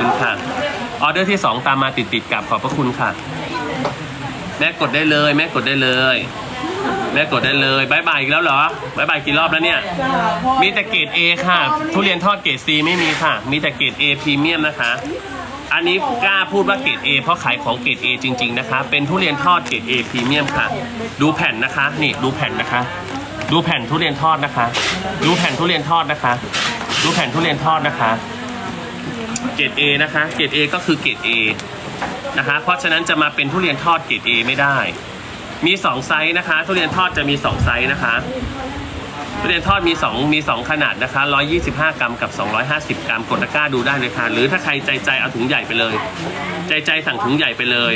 คุณค่ะออเดอร์ที่สองตามมาติดติดกับขอบพระคุณค่ะ แม่กดได้เลย แม่กดได้เลย แม่กดได้เลยบายบายอีกแล้วเหรอบายบายกี่รอบแล้วเนี่ย มีแต่เกรด A ค่ะ ทุเรียนทอดเกรด C ไม่มีค่ะ มีแต่เกรด A พรีเมียมนะคะ อันนี้กล้าพูดว่าเกรด A เพราะขายของเกรด A จริง ๆนะคะ เป็นทุเรียนทอดเกรด A พรีเมียมค่ะ ดูแผ่นนะคะ นี่ดูแผ่นนะคะ ดูแผ่นทุเรียนทอดนะคะ ดูแผ่นทุเรียนทอดนะคะ ดูแผ่นทุเรียนทอดนะคะ เกรด A นะคะ เกรด A ก็คือเกรด A นะคะ เพราะฉะนั้นจะมาเป็นทุเรียนทอดเกรด A ไม่ได้ มีสองไซส์นะคะ ทุเรียนทอดจะมีสองไซส์นะคะ ทุเรียนทอดมี 2 มี 2 ขนาดนะคะ 125 กรัมกับ 250 กรัม กดตะกร้าดูได้เลยค่ะ หรือถ้าใครใจใจเอาถุงใหญ่ไปเลย ใจใจสั่งถุงใหญ่ไปเลย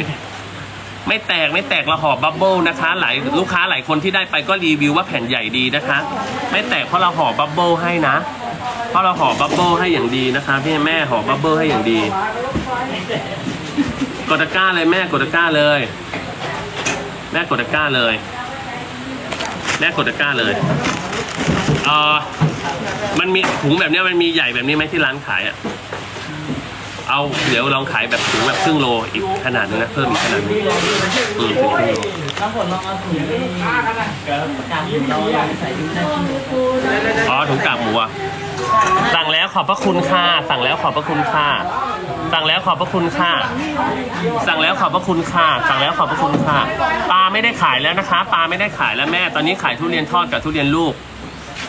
ไม่แตกไม่แตกเราห่อบับเบิลนะคะ หลายลูกค้าหลายคนที่ได้ไปก็รีวิวว่าแผ่นใหญ่ดีนะคะ ไม่แตกเพราะเราห่อบับเบิลให้นะ เพราะเราห่อบับเบิลให้อย่างดีนะคะพี่แม่ห่อบับเบิลให้อย่างดี กดตะกร้าเลยแม่กดตะกร้าเลย แม่กดตะกร้าเลย แม่กดตะกร้าเลยเออมันมีถุงแบบเนี้ยมันมีใหญ่แบบนี้ไหมที่ร้านขายอะเอาเดี๋ยวลองขายแบบถุงแบบครึ่งโลอีกขนาดนึงนะเพิ่มอีกขนาดนึงอืมถึงครึ่งโลน้ำผลลองเอาถุงนี้กางเราอยากใส่ถุงได้ที่อ๋อถุงกากหมูอะสั่ง แล้วขอบพระคุณค่ะ สั่งแล้วขอบพระคุณค่ะ สั่งแล้วขอบพระคุณค่ะ สั่งแล้วขอบพระคุณค่ะ สั่งแล้วขอบพระคุณค่ะ ปลาไม่ได้ขายแล้วนะคะ ปลาไม่ได้ขายแล้วแม่ ตอนนี้ขายทุเรียนทอดกับทุเรียนลูก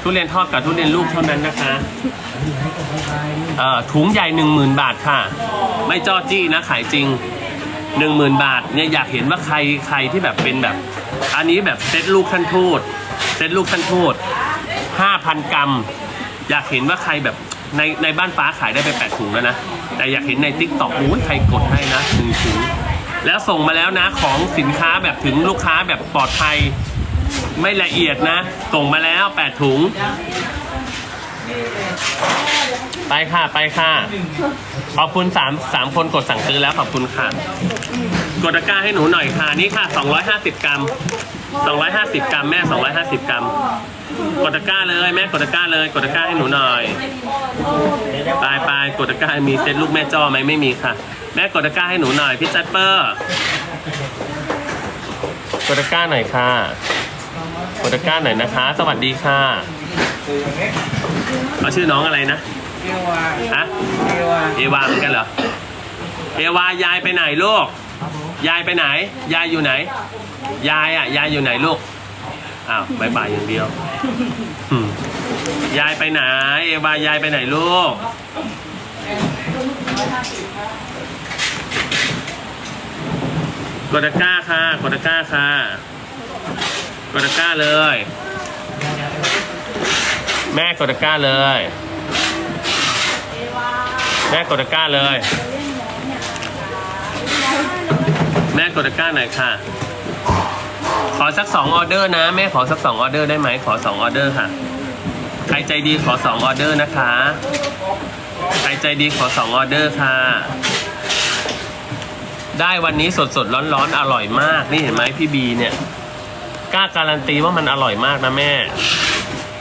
ทุเรียนทอดกับทุเรียนลูกเท่านั้นนะคะเอ่อถุงใหญ่หนึ่งหมื่นบาทค่ะ ไม่จ้อจี้นะขายจริงหนึ่งหมื่นบาทเนี่ยอยากเห็นว่าใครใครที่แบบเป็นแบบ อันนี้แบบเซตลูกท่านทูตเซตลูกท่านทูตห้าพันกรัม อยากเห็นว่าใครแบบ ในในบ้านฟ้าขายได้ไปแปดถุงแล้วนะ แต่อยากเห็นในทิกตอกโอ้ยใครกดให้นะหนึ่งถุงแล้วส่งมาแล้วนะของสินค้าแบบถึงลูกค้าแบบปลอดภัยไม่ละเอียดนะ ส่งมาแล้วแปดถุง ไปค่ะไปค่ะ ขอบคุณสามสามคนกดสั่งซื้อแล้วขอบคุณค่ะ กดตะกร้าให้หนูหน่อยค่ะ นี่ค่ะ 250 กรัม 250 กรัม แม่ 250 กรัม กดตะกร้าเลยแม่กดตะกร้าเลยกดตะกร้าให้หนูหน่อยไปไปกดตะกร้ามีเซ็ตลูกแม่จ้อไหมไม่มีค่ะ แม่กดตะกร้าให้หนูหน่อยพี่จัดเปอร์กดตะกร้าหน่อยค่ะกดตะกร้าหน่อยนะคะ สวัสดีค่ะเอาชื่อน้องอะไรนะเอวาฮะเอวาเอวาเหมือนกันเหรอเอวายายไปไหนลูกยายไปไหน ยายอยู่ไหน ยายอะยายอยู่ไหนลูก อ้าวบายบายอย่างเดียวอืมยายไปไหน เอวายายไปไหนลูก กดตะกร้าค่ะ กดตะกร้าค่ะ กดตะกร้าเลย แม่กดตะกร้าเลย แม่กดตะกร้าเลย แม่กดตะกร้าหน่อยค่ะ ขอสักสองออเดอร์นะแม่ขอสักสองออเดอร์ได้ไหมขอสองออเดอร์ค่ะ ใครใจดีขอสองออเดอร์นะคะ ใครใจดีขอสองออเดอร์ค่ะ ได้วันนี้สดสดร้อนร้อนอร่อยมาก นี่เห็นไหมพี่บีเนี่ยกล้าการันตีว่ามันอร่อยมากนะแม่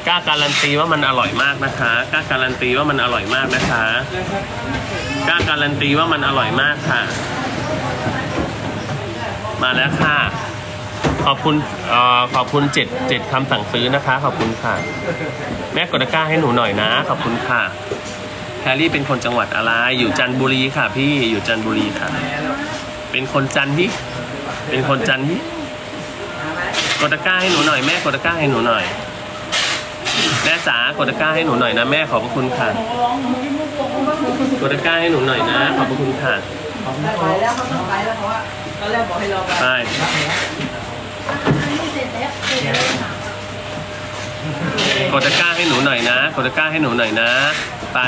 กล้าการันตีว่ามันอร่อยมากนะคะกล้าการันตีว่ามันอร่อยมากนะคะกล้าการันตีว่ามันอร่อยมากค่ะ มาแล้วค่ะ ขอบคุณเอ่อขอบคุณเจ็ดเจ็ดคำสั่งซื้อนะคะ ขอบคุณค่ะ แม่กดตะกร้าให้หนูหน่อยนะ ขอบคุณค่ะแพรรี่เป็นคนจังหวัดอะไร อยู่จันทบุรีค่ะ พี่อยู่จันทบุรีค่ะ เป็นคนจันทร์ที่เป็นคนจันทร์ที่กดตะกร้าให้หนูหน่อยแม่กดตะกร้าให้หนูหน่อย แม่จ๋ากดตะกร้าให้หนูหน่อยนะแม่ขอบพระคุณค่ะกดตะกร้าให้หนูหน่อยนะ ขอบพระคุณค่ะไปแล้วไปแล้วเพราะว่าตอนแรกบอกให้รอไปไป กดตะกร้าให้หนูหน่อยนะกดตะกร้าให้หนูหน่อยนะไป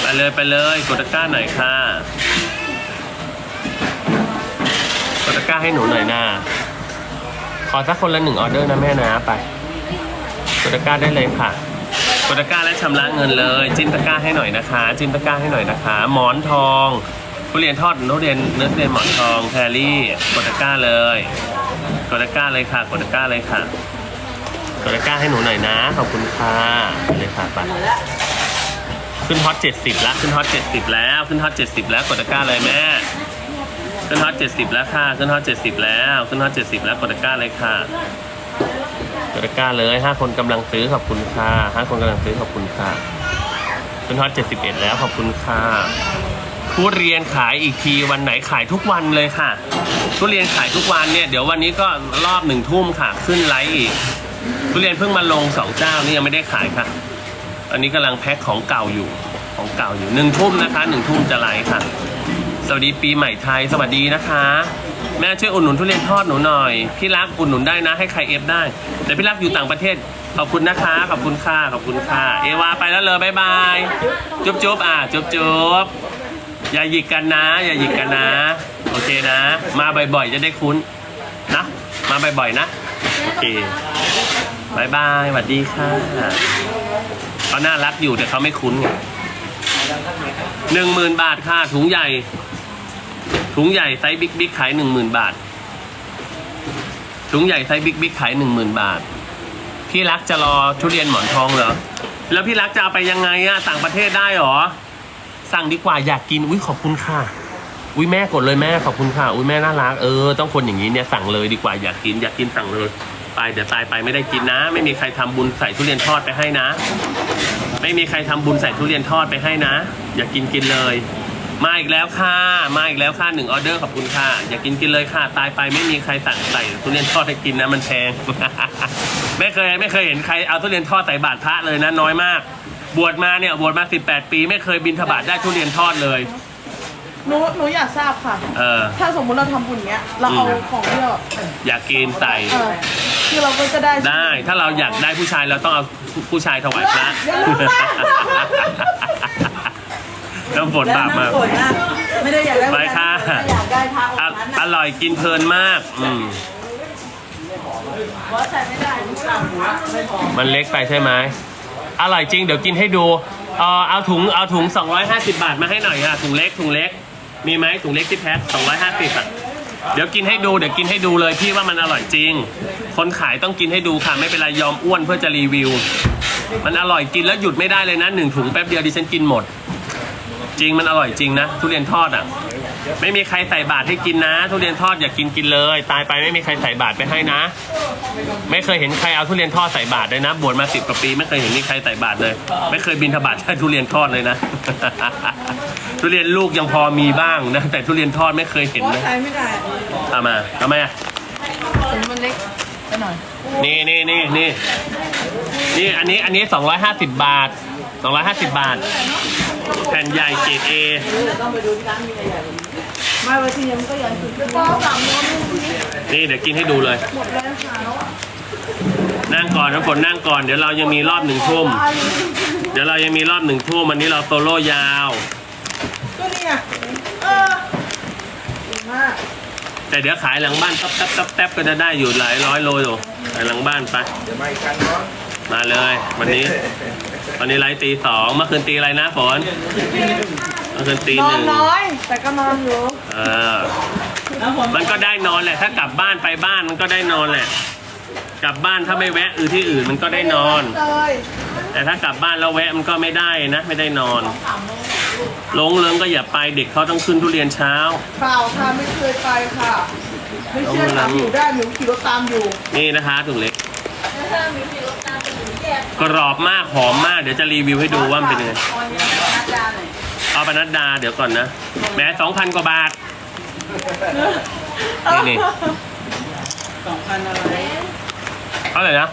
ไปเลยไปเลยกดตะกร้าหน่อยค่ะกดตะกร้าให้หนูหน่อยนะขอสักคนละหนึ่งออเดอร์นะแม่นะไปกดตะกร้าได้เลยค่ะกดตะกร้าและชำระเงินเลย จิ้มตะกร้าให้หน่อยนะคะ จิ้มตะกร้าให้หน่อยนะคะ หมอนทองทุเรียนทอดทุเรียนเนื้อทุเรียนหมอนทองแครี่กดตะกร้าเลย กดตะกร้าเลยค่ะ กดตะกร้าเลยค่ะ กดตะกร้าให้หนูหน่อยนะ ขอบคุณค่ะไปเลยค่ะไปขึ้นฮอตเจ็ดสิบแล้ว ขึ้นฮอตเจ็ดสิบแล้ว ขึ้นฮอตเจ็ดสิบแล้ว กดตะกร้าเลยแม่ ขึ้นฮอตเจ็ดสิบแล้วค่ะ ขึ้นฮอตเจ็ดสิบแล้ว ขึ้นฮอตเจ็ดสิบแล้ว กดตะกร้าเลยค่ะ กดตะกร้าเลยห้าคนกำลังซื้อขอบคุณค่ะห้าคนกำลังซื้อขอบคุณค่ะ ขึ้นฮอตเจ็ดสิบเอ็ดแล้วขอบคุณค่ะ ทุเรียนขายอีกทีวันไหนขายทุกวันเลยค่ะ ทุเรียนขายทุกวันเนี่ยเดี๋ยววันนี้ก็รอบหนึ่งทุ่มค่ะขึ้นไลฟ์อีก ทุเรียนเพิ่งมาลงสองเจ้านี่ยังไม่ได้ขายค่ะ อันนี้กำลังแพ็คของเก่าอยู่ของเก่าอยู่หนึ่งทุ่มนะคะหนึ่งทุ่มจะไลฟ์ค่ะ สวัสดีปีใหม่ไทยสวัสดีนะคะ แม่ช่วยอุดหนุนทุเรียนทอดหนูหน่อยพี่รักอุดหนุนได้นะ ให้ใครเอฟได้ แต่พี่รักอยู่ต่างประเทศขอบคุณนะคะขอบคุณค่ะขอบคุณค่ะ เอวาไปแล้วเลยบายบาย จุ๊บจุ๊บอะ จุ๊บจุ๊บ อย่าหยิกกันนะ อย่าหยิกกันนะ โอเคนะ มาบ่อยๆ จะได้คุ้นนะ มาบ่อยๆนะ โอเคบายบายสวัสดีค่ะเขาน่ารักอยู่แต่เขาไม่คุ้นไงหนึ่งหมื่นบาทค่ะถุงใหญ่ ถุงใหญ่ไซส์บิ๊กบิ๊กขายหนึ่งหมื่นบาท ถุงใหญ่ไซส์บิ๊กบิ๊กขายหนึ่งหมื่นบาท พี่รักจะรอทุเรียนหมอนทองเหรอ แล้วพี่รักจะเอาไปยังไงอะต่างประเทศได้หรอ สั่งดีกว่าอยากกินอุ้ยขอบคุณค่ะ อุ้ยแม่กดเลยแม่ขอบคุณค่ะ อุ้ยแม่น่ารักเออต้องคนอย่างนี้เนี่ยสั่งเลยดีกว่าอยากกินอยากกินสั่งเลยไปเดี๋ยวตายไปไม่ได้กินนะ ไม่มีใครทำบุญใส่ทุเรียนทอดไปให้นะ ไม่มีใครทำบุญใส่ทุเรียนทอดไปให้นะ อยากกินกินเลย มาอีกแล้วค่ะ มาอีกแล้วค่ะหนึ่งออเดอร์ขอบคุณค่ะ อยากกินกินเลยค่ะ ตายไปไม่มีใครสั่งใส่ทุเรียนทอดให้กินนะมันแพงไม่เคยไม่เคยเห็นใครเอาทุเรียนทอดใส่บาตรพระเลยนะน้อยมาก บวชมาเนี่ยบวชมา 18 ปีไม่เคยบินทบาทได้ทุเรียนทอดเลย หนูหนูอยากทราบค่ะ เออ ถ้าสมมุติเราทำบุญเงี้ย เราเอาอืม ของที่เราอยากกินใส่เออคือเราก็จะได้ได้ ถ้าเราอยากได้ผู้ชายเราต้องเอาผู้ชายถวายพระอย่าลืมนะน้ำฝนบาปมากแล้วน้ำฝนนะไม่ได้อยากได้ไปค่ะ อยากได้พระองอะค์นั้นอนะร่อยกินเพลินมาก อืม เพราะใส่ไม่ได้ทุกอย่างไม่พอมันเล็กไปใช่ไหม อร่อยจริงเดี๋ยวกินให้ดูเออเอาถุงเอาถุง 250 บาทมาให้หน่อยค่ะถุงเล็กถุงเล็ก มีไหมถุงเล็กที่แพ็ค250อะเดี๋ยวกินให้ดูเดี๋ยวกินให้ดูเลยพี่ว่ามันอร่อยจริง คนขายต้องกินให้ดูค่ะไม่เป็นไรยอมอ้วนเพื่อจะรีวิว มันอร่อยกินแล้วหยุดไม่ได้เลยนะหนึ่งถุงแป๊บเดียวดิฉันกินหมด จริงมันอร่อยจริงนะทุเรียนทอดอะ ไม่มีใครใส่บาตรให้กินนะ ทุเรียนทอดอย่ากินกินเลย ตายไปไม่มีใครใส่บาตรไปให้นะ ไม่เคยเห็นใครเอาทุเรียนทอดใส่บาตรเลยนะบวชมาสิบกว่าปีไม่เคยเห็นมีใครใส่บาตรเลย ไม่เคยบินทบาทใช้ทุเรียนทอดเลยนะ ทุเรียนลูกยังพอมีบ้างนะแต่ทุเรียนทอดไม่เคยเห็นเพราะนะใช้ไม่ได้เอามาทำไมอะถึงมันเล็กไปหน่อยนี่นี่นี่นี่นี่อันนี้อันนี้สองร้อยห้าสิบบาทสองร้อยห้าสิบบาท แผ่นใหญ่เกรดเอ ต้องไปดูที่ร้านมีอะไรใหญ่กว่านี้ไม่บางทีมันก็ใหญ่สุดก็สามโมงนี่เดี๋ยวกินให้ดูเลย หมดแล้วค่ะแล้วอะนั่งก่อนน้ำฝนนั่งก่อน เดี๋ยวเรายังมีรอบหนึ่งทุ่มตายเลยเดี๋ยวเรายังมีรอบหนึ่งทุ่มวันนี้เราโซโล่ยาว ก็เนี่ยเออดีมากแต่เดี๋ยวขายหลังบ้านตับตับตับแทบก็จะได้อยู่หลายร้อยโลอยู่ขายหลังบ้านไป เดี๋ยวมาอีกครั้งเนาะมาเลย วันนี้ วันนี้ไลฟ์ตีสองเมื่อคืนตีอะไรนะฝนเมื่อคืนตีนหอนนึ่งน้อย แต่ก็นอนอยู่ เออมันก็ได้นอนแหละ ถ้ากลับบ้านไปบ้านมันก็ได้นอนแหละ กลับบ้านถ้าไม่แวะอือที่อื่นมันก็ได้นอน เลยแต่ถ้ากลับบ้านแล้วแวะมันก็ไม่ได้นะ ไม่ได้นอนหลงเลิงก็อย่าไปเด็กเขาต้องขึ้นทุเรียนเช้า เปล่าค่ะไม่เคยไปค่ะ ไม่เชื่อถามอยู่ได้หนูขี่รถตามอยู่นี่นะคะถุงเล็ก กรอบมากหอมมาก เดี๋ยวจะรีวิวให้ดูว่ามันเป็นยังไงเอา ปนัดดาเดี๋ยวก่อนนะแหม้สองพันกว่าบาท นี่นี่สองพันอะไรเท่าไหร่นะ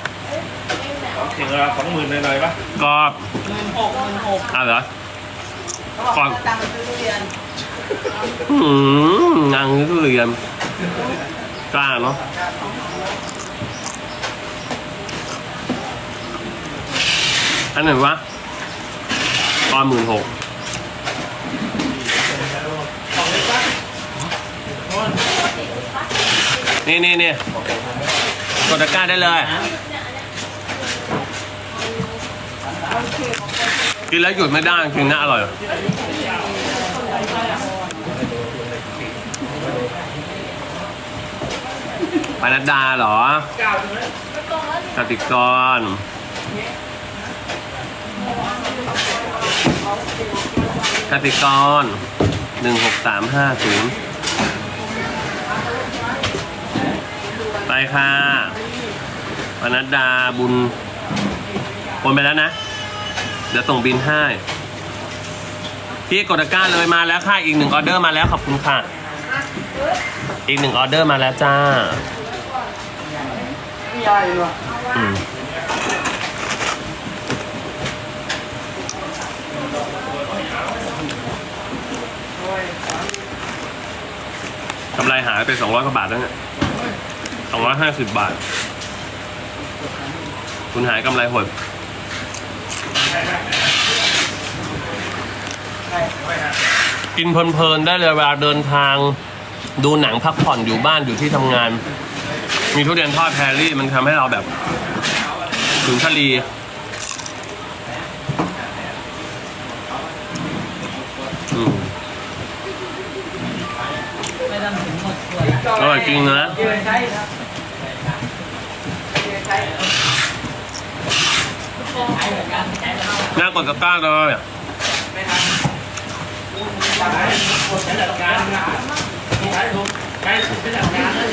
ถึงเราสองหมื่นหน่อยๆปะกรอบหมื่นหกหมื่นหกอะเหรอเขาบอกเขาตังค์ซื้อทุเรียนอืมงานทุเรียนกล้าเนาะอันไหนวะตอนหมื่นหก นี่นี่นี่กดตะกร้าได้เลย กินแล้วหยุดไม่ได้จริงนะอร่อย ปานัดดาเหรอกติกรกติกรหนึ่งหกสามห้าศูนย์ไป ค่ะปนัดดาบุญโอนไปแล้วนะ เดี๋ยวส่งบินให้พี่กดตะกร้าเลยมาแล้วค่ะอีกหนึ่งออเดอร์มาแล้วขอบคุณค่ะ อีกหนึ่งออเดอร์มาแล้วจ้ามีอะไรวะอืมกำไรหายไปสองร้อยกว่าบาทแล้วเนี่ย สองร้อยห้าสิบบาท คุณหายกำไรหดกินเพลินๆได้เลยเวลาเดินทาง ดูหนังพักผ่อนอยู่บ้านอยู่ที่ทำงาน มีทุเรียนทอดแพรรี่มันทำให้เราแบบถึงทะเลอืม ไม่ต้องถึงหมดถ้วย อร่อยจริงนะน่ากดตะกร้าเลยไม่ทันใช้หลักการนะใช้ถูกใช้ถูกเป็นหลักกาเลย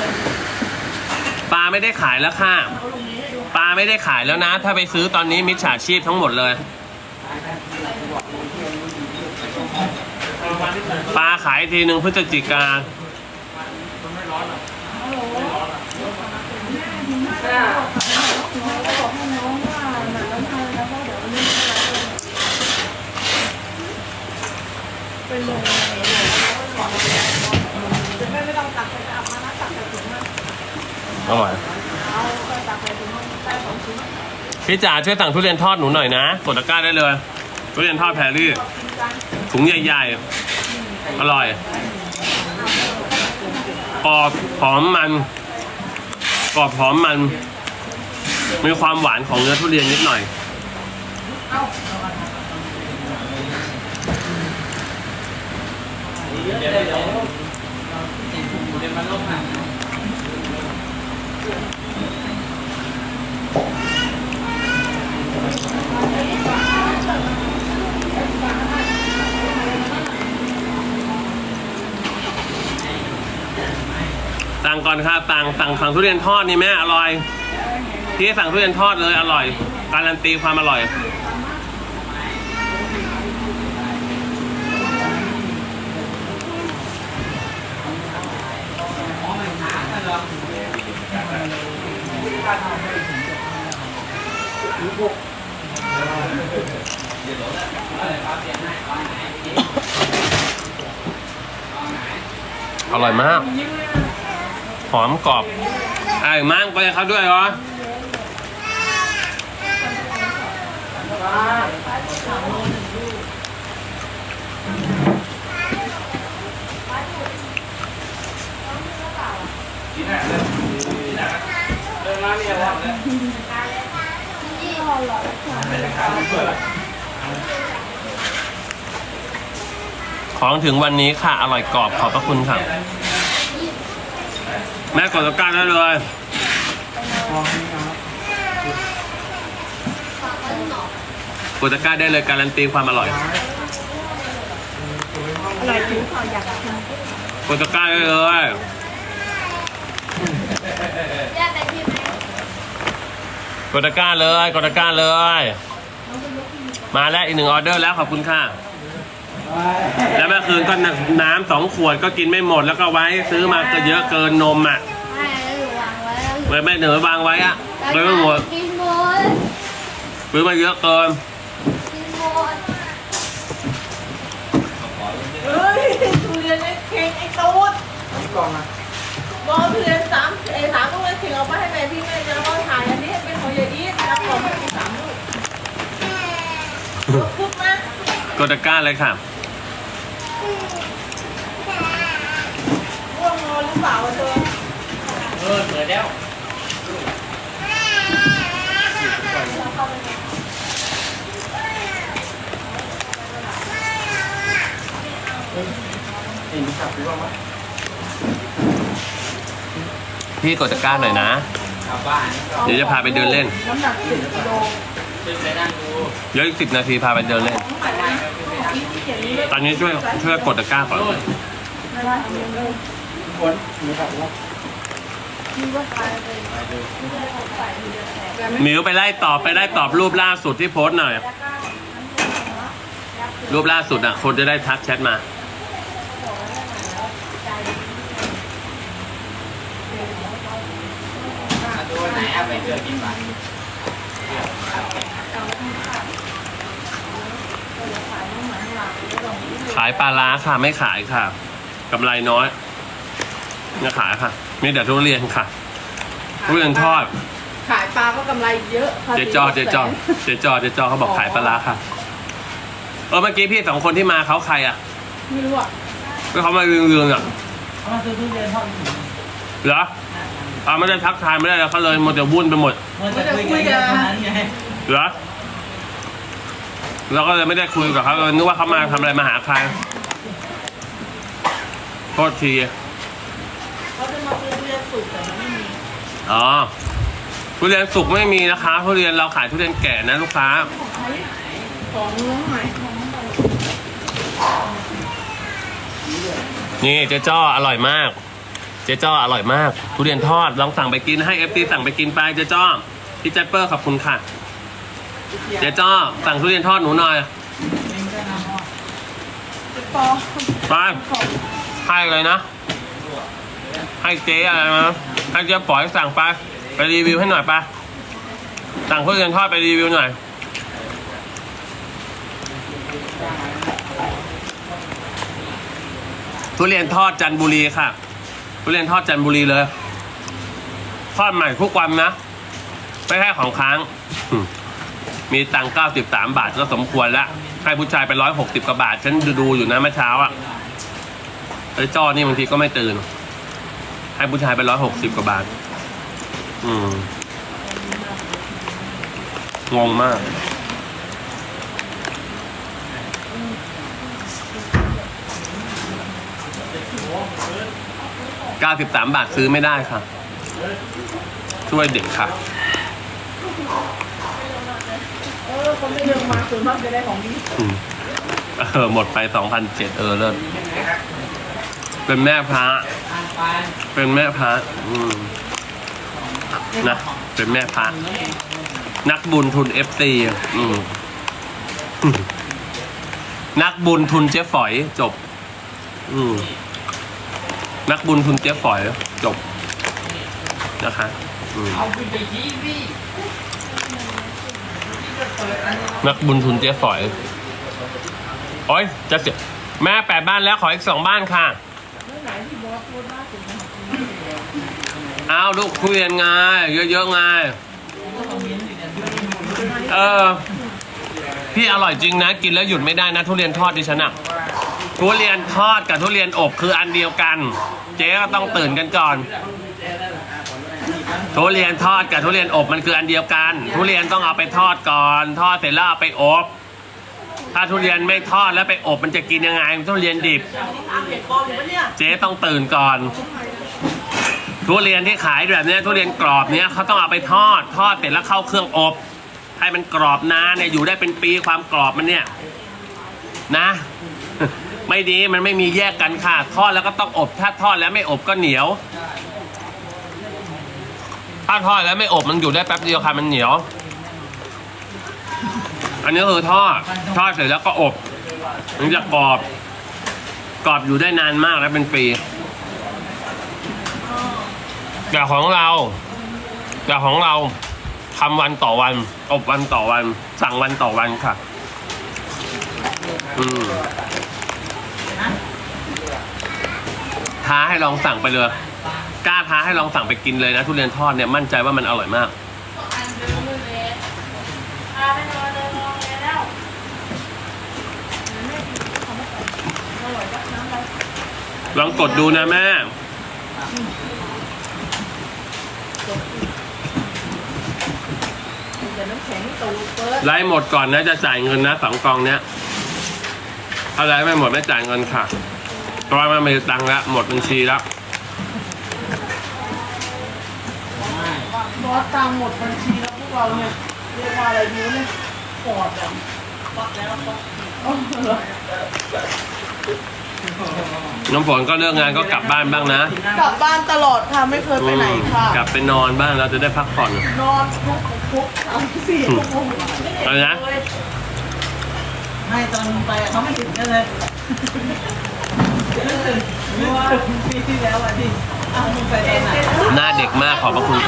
ปลาไม่ได้ขายแล้วค่ะ ปลาไม่ได้ขายแล้วนะ ถ้าไปซื้อตอนนี้มิจฉาชีพทั้งหมดเลย ปลาขายทีหนึ่งพฤศจิกา ไม่ต้ องตักไปอาบมานะตักไปถึงมาอร่อยเอาไปตักไปถึงใต้ของชิ้นพี่จ๋าช่วยสั่งทุเรียนทอดหนูหน่อยนะกดตะกร้าได้เลย ทุเรียนทอดแพรรี่ ถุงใหญ่ๆ อร่อยกรอบหอมมัน กรอบหอมมัน มีความหวานของเนื้อทุเรียนนิดหน่อย เดี๋ยวเดี๋ยวเดี๋ยวเดี๋ยวมันลงอะ สั่งก่อนค่ะสั่งสั่งสั่งทุเรียนทอดนี่แม่อร่อยพี่สั่งทุเรียนทอดเลยอร่อย การันตีความอร่อย อร่อยมาก หอมกรอบไอ้มั่งไปเขาด้วยเหรอของถึงวันนี้ค่ะ อร่อยกรอบขอบพระคุณค่ะ แม่กดตะกร้าได้เลยกดตะกร้าได้เลยการันตีความอร่อยอะไรถึงขออยากกินกดตะกร้าได้เลยกดตะกร้าเลยกดตะกร้าเลย มาแล้วอีกหนึ่งออเดอร์แล้วขอบคุณค่ะ แล้วเมื่อคืนก็น้ำสองขวดก็กินไม่หมดแล้วก็ไว้ซื้อมาก็เยอะเกินนมอะไม่แล้วอยู่วางไว้แล้วอยู่ไว้ไม่เหนือวางไว้อะเลยไม่หมดกินหมดซื้อมาเยอะเกินกินหมดเฮ้ยทุเรียนไอ้เค้งไอ้ตูดกล่องอะบอกทุเรียนสามไอ้สามลูกไอ้เค้งเอาไปให้แม่พี่แม่จะเอาถ่ายอันนี้ให้เป็นของยายอีทรับกล่องให้มีสามลูกคุกมากดตะกร้าเลยค่ะ ง่วงนอนหรือเปล่าเธอเออเปิดแล้วพี่กดตะกร้าหน่อยนะกลับบ้านเดี๋ยวจะพาไปเดินเล่นน้ำหนักสิบกิโลขึ้นไปนั่งดู เดี๋ยวอีกสิบนาทีพาไปเดินเล่นน้ำหนักนะ ตอนนี้ช่วยช่วยกดตะกร้าก่อนคนมีครับว่าหมิวไปไล่ตอบไปไล่ตอบรูปล่าสุดที่โพสต์หน่อย รูปล่าสุดอะ คนจะได้ทักแชทมา ตัวไหนเอาไปเจอกินบ้าง ขายปลาร้าค่ะไม่ขายค่ะกำไรน้อยไม่ขายค่ะมีแต่ทุเรียนค่ะ ทุเรียนทอดขายปลาก็กำไรเยอะเจ๊จอเจ๊จอเจ๊จอเจ๊จอเขาบอกขายปลาร้าค่ะเออเมื่อกี้พี่สองคนที่มาเขาใครอะไม่รู้อะก็เขามาเรืองๆอะเอามาซื้อทุเรียนทอดหมูเหรอเอาไม่ได้ทักทายไม่ได้แล้วเขาเลยหมดแต่วุ่นไปหมด มันจะคุยกันอย่างนั้นไง เหรอ เราก็เลยไม่ได้คุยกับเขาเลยนึกว่าเขามาทำอะไรมาหาใครโทษทีเขาจะมาซื้อทุเรียนสุกแต่มันไม่มีอ๋อทุเรียนสุกไม่มีนะคะทุเรียนเราขายทุเรียนแก่นะลูกค้าของน้องใหม่นี่เจ๊จ้ออร่อยมาก เจ๊จ้ออร่อยมาก ทุเรียนทอดลองสั่งไปกินให้เอฟซีสั่งไปกินไปเจ๊จ้อพี่แจ็ปเปอร์ขอบคุณค่ะ เจ๊จ้อสั่งทุเรียนทอดหนูหน่อยปอไปให้เลยนะ ให้เจ๊อะไรนะให้เจ๊ปล่อยสั่งไป ไปรีวิวให้หน่อยไปสั่งทุเรียนทอดไปรีวิวหน่อยทุเรียนทอดจันบุรีค่ะทุเรียนทอดจันบุรีเลย ทอดใหม่ทุกวันนะ ไม่ใช่ของค้าง มีตังค์93 บาทก็สมควรแล้วให้ผู้ชายไปร้อยหกว่าบาท ฉันดูอยู่นะเมื่อเช้าอะไอ้จ้อนี่บางทีก็ไม่ตื่น ให้ผู้ชายไปร้อยหกว่าบาท อืมงงมากเก้าสิบสามบาทซื้อไม่ได้ค่ะ ช่วยเด็กค่ะ อคนไม่เดินมาส่วนมากจะได้ของดีอืมเออหมดไปสองพันเจ็ดเออเลิศเป็นแม่พระเป็นแม่พระอืมนะเป็นแม่พระนักบุญทุนเอฟซีอืมนักบุญทุนเจ๊ฝอยจบ อืมนักบุญทุนเจ๊ฝอยจบนะคะ อืมเอาไปไปทีวี นักบุญทุนเจ๊ฝอย โอ้ยจะเสียแม่แปดบ้านแล้วขออีกสองบ้านค่ะไหนที่บอาลูกทุเรียนไงเยอะๆไงเออ พี่อร่อยจริงนะ กินแล้วหยุดไม่ได้นะ ทุเรียนทอดดิฉันอะทุเรียนทอดกับทุเรียนอบคืออันเดียวกัน เจ๊ก็ต้องตื่นกันก่อน ทุเรียนทอดกับทุเรียนอบมันคืออันเดียวกัน ทุเรียนต้องเอาไปทอดก่อน ทอดเสร็จแล้วเอาไปอบ ถ้าทุเรียนไม่ทอดแล้วไปอบมันจะกินยังไงทุเรียนดิบ เจ๊ต้องตื่นก่อน ทุเรียนที่ขายแบบเนี้ยทุเรียนกรอบเนี้ยเขาต้องเอาไปทอด ทอดเสร็จแล้วเข้าเครื่องอบ ให้มันกรอบนานเนี่ยอยู่ได้เป็นปีความกรอบมันเนี่ยนะ ไม่ดีมันไม่มีแยกกันค่ะ ทอดแล้วก็ต้องอบ ถ้าทอดแล้วไม่อบก็เหนียว ถ้าทอดแล้วไม่อบมันอยู่ได้แป๊บเดียวค่ะมันเหนียว อันนี้คือทอดทอดเสร็จแล้วก็อบมันจะกรอบ กรอบอยู่ได้นานมากแล้วเป็นปีแต่ของเราแต่ของเราทำวันต่อวัน อบวันต่อวัน สั่งวันต่อวันค่ะ อืมท้าให้ลองสั่งไปเลย กล้าท้าให้ลองสั่งไปกินเลยนะทุเรียนทอดเนี่ยมั่นใจว่ามันอร่อยมาก ลองกดดูนะแม่ ไลฟ์หมดก่อนนะจะจ่ายเงินนะสองกองเนี้ยถ้าไลฟ์ไม่หมดไม่จ่ายเงินค่ะเพราะว่ามันมีตังค์แล้วหมดบัญชีแล้ว บอสตามหมดบัญชีแล้วพวกเราเนี่ยเรียกว่าอะไรดีวะเนี่ยปอดอะปักแล้วปักอีกน้ำฝนก็เลิกงานก็กลับบ้านบ้างนะ กลับบ้านตลอดค่ะไม่เคยไปไหนค่ะ กลับไปนอนบ้างเราจะได้พักผ่อนนอนทุกทุกสามสี่ชั่วโมงอะไรนะไม่ตอนไปเขาไม่ถึงกันเลยรู้ว่าปีที่แล้วอะที่ นไหน้าเด็กมากขอบพระคุณ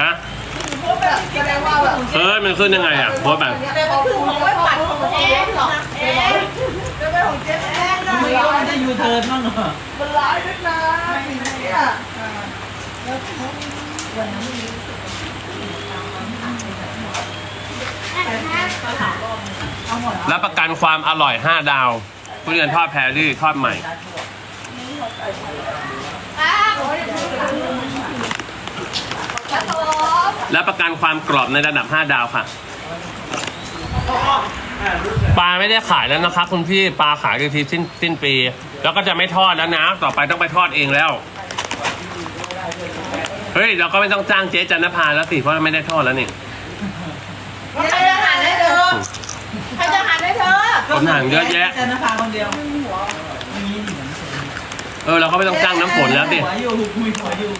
ฮะเฮ้ยมันขึ้นยังไงอะโพสต์แบบมันคือของไม่ปัดของเจ๊หรอกเอ๊ะจะเป็นของเจ๊ไม่แน่นะไม่รู้ว่าจะยูเทิร์นบ้างเหรอมันร้ายด้วยนะเนี่ย รับประกันความอร่อย 5 ดาวทุเรียนทอดแพรรี่ทอดใหม่ รับประกันความกรอบในระดับ 5 ดาวค่ะ ปลาไม่ได้ขายแล้วนะคะ คุณพี่ปลาขายทีสิ้นสิ้นปี แล้วก็จะไม่ทอดแล้วนะ ต่อไปต้องไปทอดเองแล้ว เฮ้ย เราก็ไม่ต้องจ้างเจ๊จันทภาแล้วสิเพราะไม่ได้ทอดแล้วนี่ ใครจะหันให้เธอใครจะหันให้เธอคนห่างเยอะแยะจันทภาคนเดียวมีเออเราก็ไม่ต้องจ้างน้ำฝนแล้วสิหัวอยู่มีหัวอยู่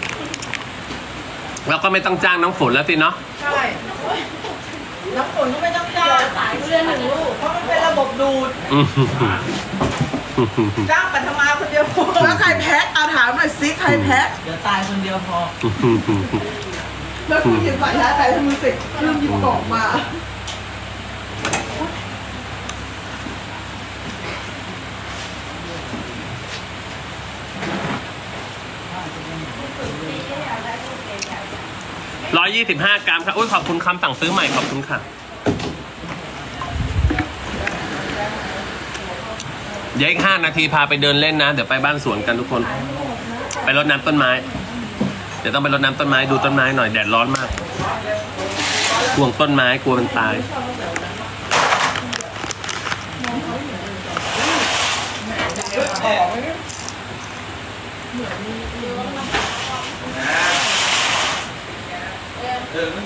เราก็ไม่ต้องจ้างน้ำฝนแล้วสิเนาะใช่น้ำฝนก็ไม่ต้องจ้างสายเรือหนึ่งลูกเพราะมันเป็นระบบดูดอืมจ้างปัทมาคนเดียวแล้วใครแพ็คเอาถามหน่อยซิใครแพ็คเดี๋ยวตายคนเดียวพอ แล้วคุณหยิบสายชาร์จใส่มือเสร็จลืมหยิบกลองมาร้อยยี่สิบห้ากรัมค่ะอุ้ยขอบคุณคำสั่งซื้อใหม่ขอบคุณค่ะ เดี๋ยวอีกห้านาทีพาไปเดินเล่นนะ เดี๋ยวไปบ้านสวนกันทุกคน ไปรดน้ำต้นไม้ เดี๋ยวต้องไปรดน้ำต้นไม้ดูต้นไม้หน่อยแดดร้อนมากห่วงต้นไม้กลัวมันตาย เออ